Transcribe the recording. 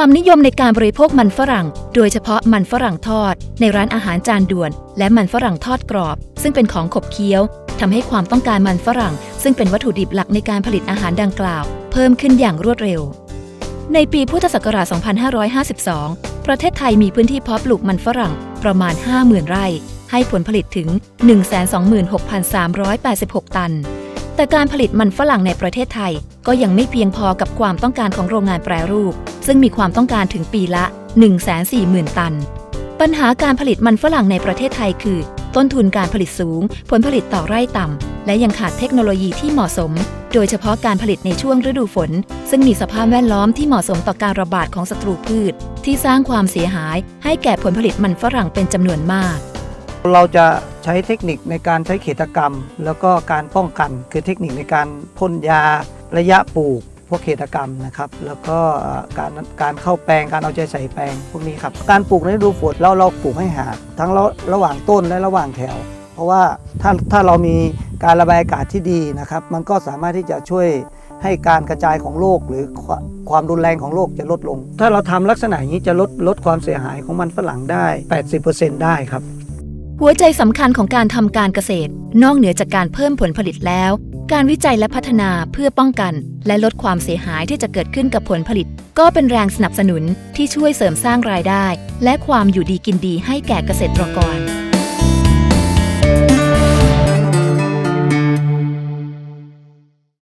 ความนิยมในการบริโภคมันฝรั่ง โดยเฉพาะมันฝรั่งทอด ในร้านอาหารจานด่วน และมันฝรั่งทอดกรอบ ซึ่งเป็นของขบเคี้ยวทำให้ความต้องการมันฝรั่ง ซึ่งเป็นวัตถุดิบหลักในการผลิตอาหารดังกล่าว เพิ่มขึ้นอย่างรวดเร็ว ในปีพุทธศักราช 2552 ประเทศไทยมีพื้นที่เพาะปลูกมันฝรั่งประมาณ 50,000 ไร่ ให้ผลผลิตถึง 126,386 ตัน แต่การผลิตมันฝรั่งในประเทศไทย ก็ยังไม่เพียงพอกับความต้องการของโรงงานแปรรูป ซึ่งมีความต้องการถึงปีละ 140,000 ตัน ปัญหาการผลิตมันฝรั่งในประเทศไทยคือ ต้นทุนการผลิตสูง ผลผลิตต่อไร่ต่ำ และยังขาดเทคโนโลยีที่เหมาะสม โดยเฉพาะการผลิตในช่วงฤดูฝน ซึ่งมีสภาพแวดล้อมที่เหมาะสมต่อการระบาดของศัตรูพืช ที่สร้างความเสียหาย ให้แก่ผลผลิตมันฝรั่งเป็นจำนวนมากเราจะใช้เทคนิคในการใช้เขตกรรม แล้วก็การป้องกันคือเทคนิคในการพ่นยา ระยะปลูกพวกเขตกรรมนะครับ แล้วก็การการเข้าแปลงการเอาใจใส่แปลงพวกนี้ครับ การปลูกในฤดูฝนเราเราปลูกให้หางทั้งระระหว่างต้นและระหว่างแถว เพราะว่าถ้าถ้าเรามีการระบายอากาศที่ดีนะครับ มันก็สามารถที่จะช่วยให้การกระจายของโรคหรือความความรุนแรงของโรคจะลดลง ถ้าเราทำลักษณะนี้จะลดลดความเสียหายของมันฝรั่งได้ 80%ได้ครับ หัวใจสำคัญของการทำการเกษตร นอกเหนือจากการเพิ่มผลผลิตแล้ว การวิจัยและพัฒนาเพื่อป้องกัน และลดความเสียหายที่จะเกิดขึ้นกับผลผลิต ก็เป็นแรงสนับสนุนที่ช่วยเสริมสร้างรายได้ และความอยู่ดีกินดีให้แก่เกษตรกร